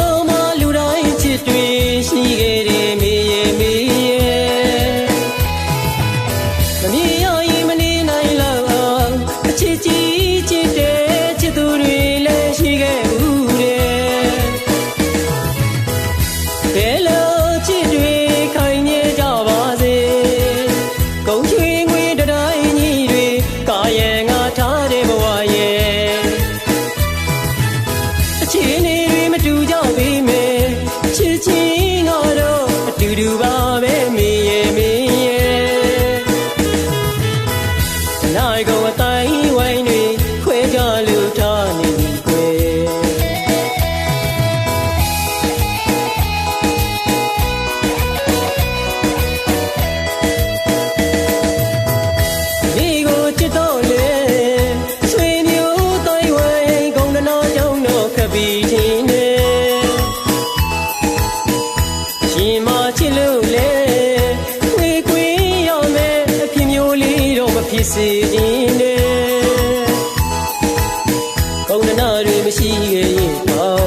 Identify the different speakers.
Speaker 1: တော်မှာလူတိုင်းချစ်တွေရှိခဲ့တယ်မေရဲ့မေရဲ့မမြင်ရရင်မနေနိုင်လောက်အချစ်ကြီးချစ်တဲ့ချစ်သူတွေလည်းရှိခဲ့ဦးတယ်ဘယ်လိုချစ်တွေခိုင်နေကြပါစေကုန်းချွေငွေတတိုင်းကြီးတွေကာယံငါထားတဲ့ဘဝရဲ့အချင်း do do စေခြင်းနဲ့ပုံနာတွေမရှိခဲ့ရင်ပါ